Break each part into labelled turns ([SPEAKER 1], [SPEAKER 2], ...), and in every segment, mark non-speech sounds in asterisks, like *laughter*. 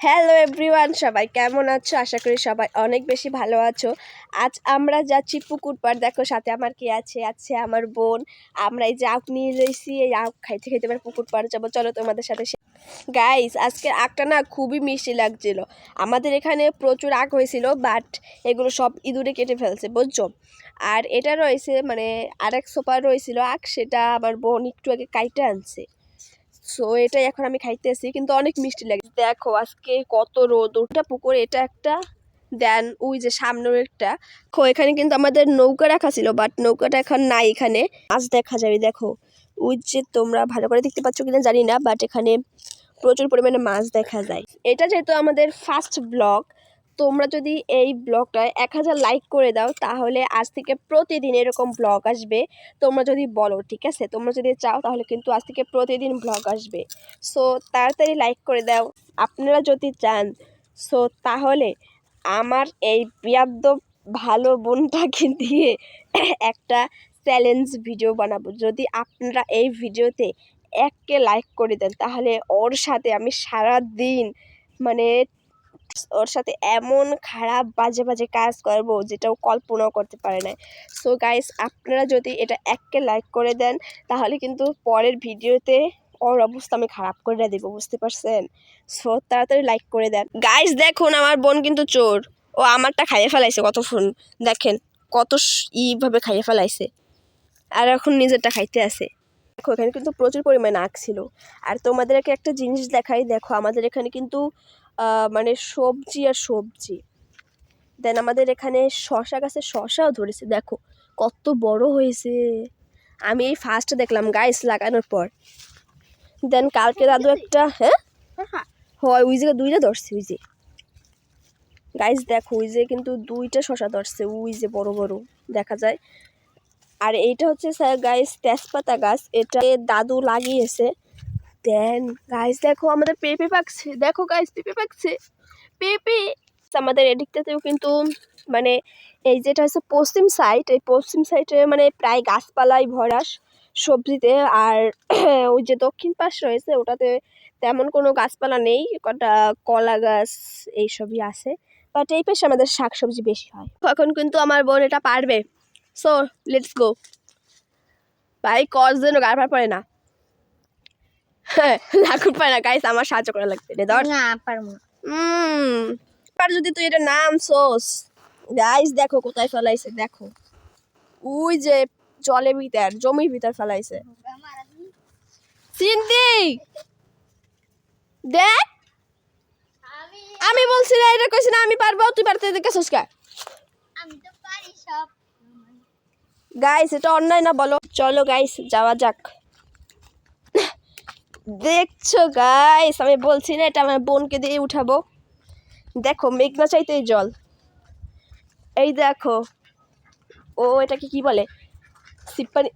[SPEAKER 1] Hello everyone সবাই কেমন আছো? আশা করি সবাই অনেক বেশি ভালো আছো। আজ আমরা যাচ্ছি পুকুর পাড়। দেখো সাথে আমার কি আছে? আছে আমার বোন। আমরা এই যে আখ নিয়ে যাইছি এই আখ খাইতে খাইতে এবার পুকুর পাড় যাব। চলো তোমাদের সাথে গাইস আজকে আখটা না খুবই মিষ্টি লাগছিল। আমাদের এখানে প্রচুর আখ হয়েছিল বাট এগুলো সব ইঁদুরে কেটে ফেলছে, বুঝছ? আর এটা রয়েছে মানে আরেক সোপার রয়েছিল আখ, সেটা আমার বোন একটু আগে কাইটে আনছে। সো এটাই এখন আমি খাইতেছি, কিন্তু অনেক মিষ্টি লাগে। দেখো, আজকে কত রোদ ওটা পুকুর এটা একটা, দেন ওই যে সামনের একটা। খো এখানে কিন্তু আমাদের নৌকা রাখা ছিল বাট নৌকাটা এখন নাই এখানে। মাছ দেখা যাবে, দেখো। ওই যে তোমরা ভালো করে দেখতে পাচ্ছ কিনা জানি না বাট এখানে প্রচুর পরিমাণে মাছ দেখা যায়। এটা যেহেতু আমাদের ফার্স্ট ব্লগ তোমরা যদি এই ব্লগটায় এক হাজার লাইক করে দাও, তাহলে আজ থেকে প্রতিদিন এরকম ব্লগ আসবে। তোমরা যদি বলো, ঠিক আছে? তোমরা যদি চাও, তাহলে কিন্তু আজ থেকে প্রতিদিন ব্লগ আসবে। সো তাড়াতাড়ি লাইক করে দাও। আপনারা যদি চান সো তাহলে আমার এই বিয়াদ্দ ভালো বোনটাকে দিয়ে একটা চ্যালেঞ্জ ভিডিও বানাবো। যদি আপনারা এই ভিডিওতে এককে লাইক করে দেন, তাহলে ওর সাথে আমি সারা দিন মানে ওর সাথে এমন খারাপ বাজে বাজে কাজ করব যেটা ও কল্পনাও করতে পারে না সো গাইস আপনারা যদি এটা এককে লাইক করে দেন, তাহলে কিন্তু পরের ভিডিওতে ওর অবস্থা আমি খারাপ করে দেবো, বুঝতে পারছেন? সো তাড়াতাড়ি লাইক করে দেন। গাইস দেখুন, আমার বোন কিন্তু চোর। ও আমারটা খাইয়ে ফেলাইছে কত ফোন দেখেন, কত ইভাবে খাইয়ে ফেলাইছে। আর এখন নিজেরটা খাইতে আছে। দেখো, এখানে কিন্তু প্রচুর পরিমাণে আখ ছিল। আর তোমাদেরকে একটা জিনিস দেখাই। দেখো, আমাদের এখানে কিন্তু মানে সবজি আর সবজি। দেন আমাদের এখানে শশা গাছে শশাও ধরেছে দেখো কত বড় হয়েছে। আমি এই ফার্স্ট দেখলাম গাইস লাগানোর পর। দেন কালকে দাদু একটা হ্যাঁ। হয়? ওই জায়গায় দুইটা ধরছে ওই যে। গাইস দেখো ওই যে কিন্তু দুইটা শশা ধরছে ওই যে বড় বড় দেখা যায়। আর এইটা হচ্ছে স্যার গাইস তেজপাতা গাছ এটা দাদু লাগিয়েছে। দেন গাইস দেখো আমাদের পেঁপে পাকছে। দেখো গাইস পেঁপে পাকছে। পেঁপে, আমাদের এদিকটাতেও কিন্তু মানে এই যেটা হচ্ছে পশ্চিম সাইড এই পশ্চিম সাইডে মানে প্রায় গাছপালাই ভরা স- সবজিতে। আর *clears throat* ওই যে দক্ষিণ পাশ রয়েছে, ওটাতে তেমন কোনো গাছপালা নেই। কটা কলা গাছ, এইসবই আছে। বাট এই পাশে আমাদের শাক সবজি বেশি হয়। এখন কিন্তু আমার বোন এটা পারবে। সো লেটস গো ভাই কস যেন গাড় পড়ে না। লাকুর *laughs* পায় না। গাইস আমার সাহায্য করা লাগবে। রে ধর।
[SPEAKER 2] না পারব
[SPEAKER 1] হুম। এবার যদি তুই এটা নাম সোস গাইস দেখো কোথায় ফেলাইছে দেখো। ওই যে জলের ভিতর জমির ভিতর ফেলাইছে। চিন্তি দেখ!
[SPEAKER 2] আমি
[SPEAKER 1] আমি বলছি না এটা কইছি না আমি পারব তুই পারতে দেখেছিস কা?
[SPEAKER 2] আমি তো পারি সব।
[SPEAKER 1] গাইস এটা অন্যায় না বলো। চলো গাইস যাওয়া যাক। দেখছ গাইস আমি বলছি না, এটা আমার বোনকে দিয়ে উঠাবো। দেখো, মেঘনা চাইতেই জল। এই দেখো, ও এটাকে কি বলে? সিপ্পানি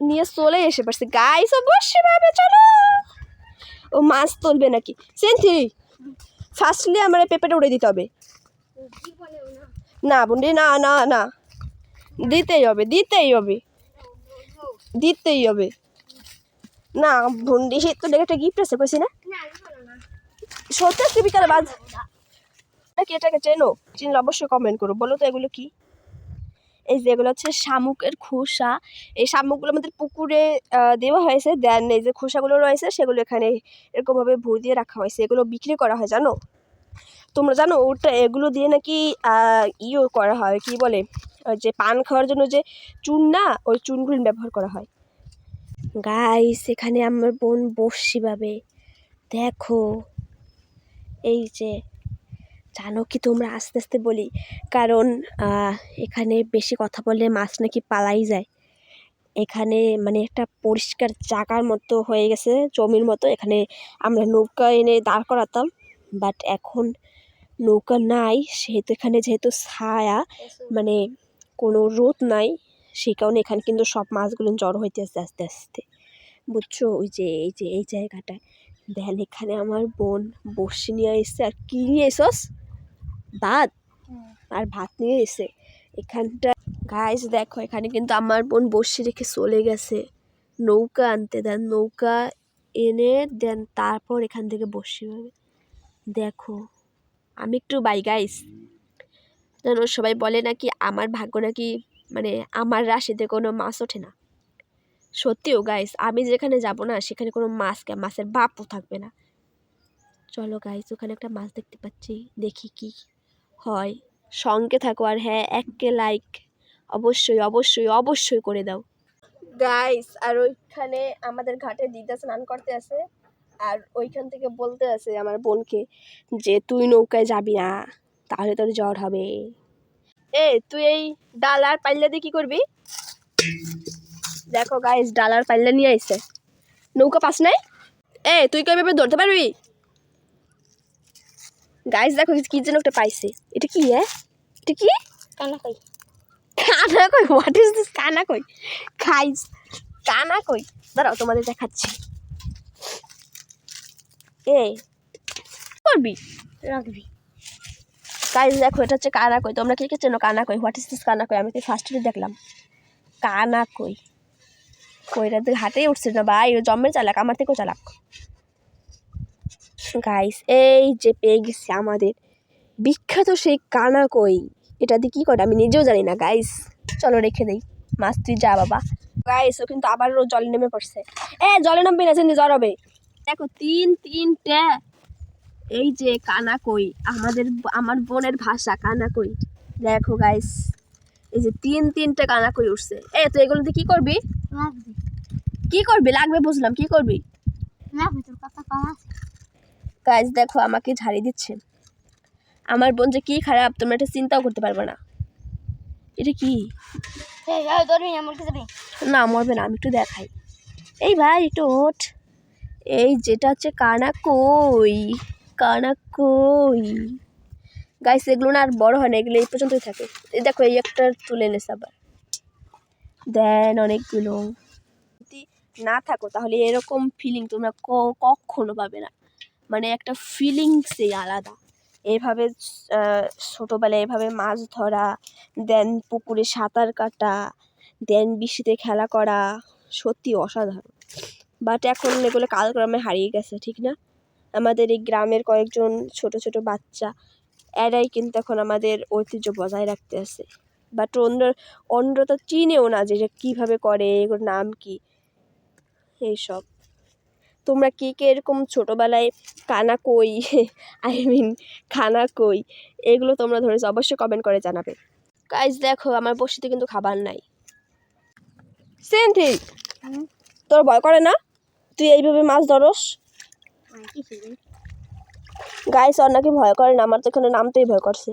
[SPEAKER 1] নিয়ে চলে এসে পারছে গাইস অবশ্যই ভাবে, চলো। ও মাছ তুলবে নাকি? সিনথি ফার্স্টলি আমার পেঁপেটা উড়ে দিতে হবে।
[SPEAKER 2] না
[SPEAKER 1] বন্ডি না না না। দিতেই হবে দিতেই হবে। দিতেই হবে। না ভন্ডি সে তো একটা গিফট আছে কইছি না? সত্যি আজকে বিকালে বাজ নাকি এটাকে চেনো? চিনলে অবশ্যই কমেন্ট করো। বলো তো এগুলো কি? এই যে এগুলো হচ্ছে শামুকের খোসা। এই শামুকগুলো আমাদের পুকুরে দেওয়া হয়েছে। দেন এই যে খোসাগুলো রয়েছে সেগুলো এখানে এরকমভাবে ভুঁ দিয়ে রাখা হয়েছে। এগুলো বিক্রি করা হয় জানো? তোমরা জানো ওটা এগুলো দিয়ে নাকি ইও করা হয় কি বলে? ওই যে পান খাওয়ার জন্য যে চুন না ওই চুনগুলো ব্যবহার করা হয়। গাইস এখানে আমার বোন বসছি ভাবে দেখো। এই যে, জানো কি তোমরা আস্তে আস্তে বলি, কারণ এখানে বেশি কথা বললে মাছ নাকি পালাই যায়। এখানে মানে একটা পরিষ্কার জায়গার মতো হয়ে গেছে, জমির মতো। এখানে আমরা নৌকা এনে দাঁড় করাতাম বাট এখন নৌকা নাই, সেহেতু এখানে যেহেতু ছায়া মানে কোনো রোদ নাই সেই কারণে এখানে কিন্তু সব মাছগুলো জড়ো হইতেছে আস্তে আস্তে। বুঝছ? ওই যে, এই যে, এই জায়গাটায় দেখেন এখানে আমার বোন বসে নিয়ে এসছে। আর কি নিয়ে এসস? ভাত? আর ভাত নিয়ে এসে এখানটা গাইস দেখো, এখানে কিন্তু আমার বোন বসে রেখে চলে গেছে। নৌকা আনতে। দেন নৌকা এনে, দেন তারপর এখান থেকে বসে হবে দেখো, আমি একটু বাই গাইস সবাই বলে নাকি আমার ভাগ্য নাকি মানে আমার রাশিতে কোনো মাছ ওঠে না। সত্যিও গাইস আমি যেখানে যাব না, সেখানে কোনো মাছ কে, মাছের বাপও থাকবে না। চলো গাইস ওখানে একটা মাছ দেখতে পাচ্ছি, দেখি কি হয়। সঙ্গে থাকো আর হ্যাঁ এককে লাইক অবশ্যই অবশ্যই অবশ্যই করে দাও। গাইস আর ওইখানে আমাদের ঘাটে দিদা স্নান করতে আছে আর ওইখান থেকে বলতে আছে আমার বোনকে যে, তুই নৌকায় যাবি না, তাহলে তোর জ্বর হবে। এ তুই এই ডালার পাল্লা দিয়ে কি করবি? দেখো গাইস ডালার পাল্লা নিয়ে আইছে। নৌকা পাস নাই? এ তুই কই ভাবে ধরতে পারবি? গাইস দেখো কি যেন একটা পাইছে। এটা কি হ্যাঁ? এটা কি?
[SPEAKER 2] কানা কই?
[SPEAKER 1] কানা কই? হোয়াট ইজ দিস কানা কই? গাইস কানা কই? দাঁড়াও তোমাদের দেখাচ্ছি। এ করবি?
[SPEAKER 2] রাখবি।
[SPEAKER 1] গাইস দেখো, এটা হচ্ছে কানা কই তোমরা কে কে চেনো কানা কই হোয়াট ইজ দিস কানা কই আমি তো ফার্স্ট দেখলাম। কানা কই কইটা তো হাতেই উঠছে না ভাই? জম্মের চালাক, আমার থেকেও চালাক। গাইস এই যে পেয়ে গেছে আমাদের। বিখ্যাত সেই কানা কই এটা দিয়ে কী করে? আমি নিজেও জানি না গাইস চলো রেখে দেই। মাছ, তুই যা বাবা। গাইস ও কিন্তু আবারও জলে নেমে পড়ছে। এ, জলে নামবি না জ্বর হবে। দেখো, তিন, তিনটে এই যে কানা কই আমাদের আমার বোনের ভাষা কানা কই দেখো গাইস এই যে তিন তিনটে কানা কই উঠছে। এ তো এগুলো দিয়ে কী করবি? কি করবি? লাগবে বুঝলাম। কি করবি? গাইজ দেখো আমাকে ঝাড়ি দিচ্ছে। আমার বোন যে কি খারাপ তোমরা এটা চিন্তাও করতে পারবে না। এটা কি?
[SPEAKER 2] না
[SPEAKER 1] মরবে না আমি একটু দেখাই। এই ভাই একটু ওঠ। এই যেটা হচ্ছে কানা কই কানা কই গাইস এগুলো না আর বড় হয় না, এগুলো এই পর্যন্তই থাকে। এই দেখো, এই একটা তুলে এনেছে আবার। দেন অনেকগুলো। যদি না থাকো, তাহলে এরকম ফিলিং তোমরা কখনো পাবে না। মানে একটা ফিলিংসই আলাদা। এভাবে ছোটোবেলায় এভাবে মাছ ধরা দেন পুকুরে সাঁতার কাটা দেন বৃষ্টিতে খেলা করা সত্যি অসাধারণ। বাট এখন এগুলো কালক্রমে হারিয়ে গেছে, ঠিক না? আমাদের এই গ্রামের কয়েকজন ছোট ছোট বাচ্চা এরাই কিন্তু এখন আমাদের ঐতিহ্য বজায় রাখতে আছে বাট অন্য অন্য তো চিনেও না যে এটা কীভাবে করে এগুলোর নাম কি এইসব। তোমরা কে কে এরকম ছোটোবেলায় কানা কই *laughs* আই মিন খানা কই এগুলো তোমরা ধরেছো অবশ্যই কমেন্ট করে জানাবে। কাজ দেখো আমার বসিতে কিন্তু খাবার নাই। সেন্থি তোর ভয় করে না? তুই এইভাবে মাছ ধরস? গাইস সর নাকি ভয় করে না আমার তো এখানে নামতেই ভয় করছে।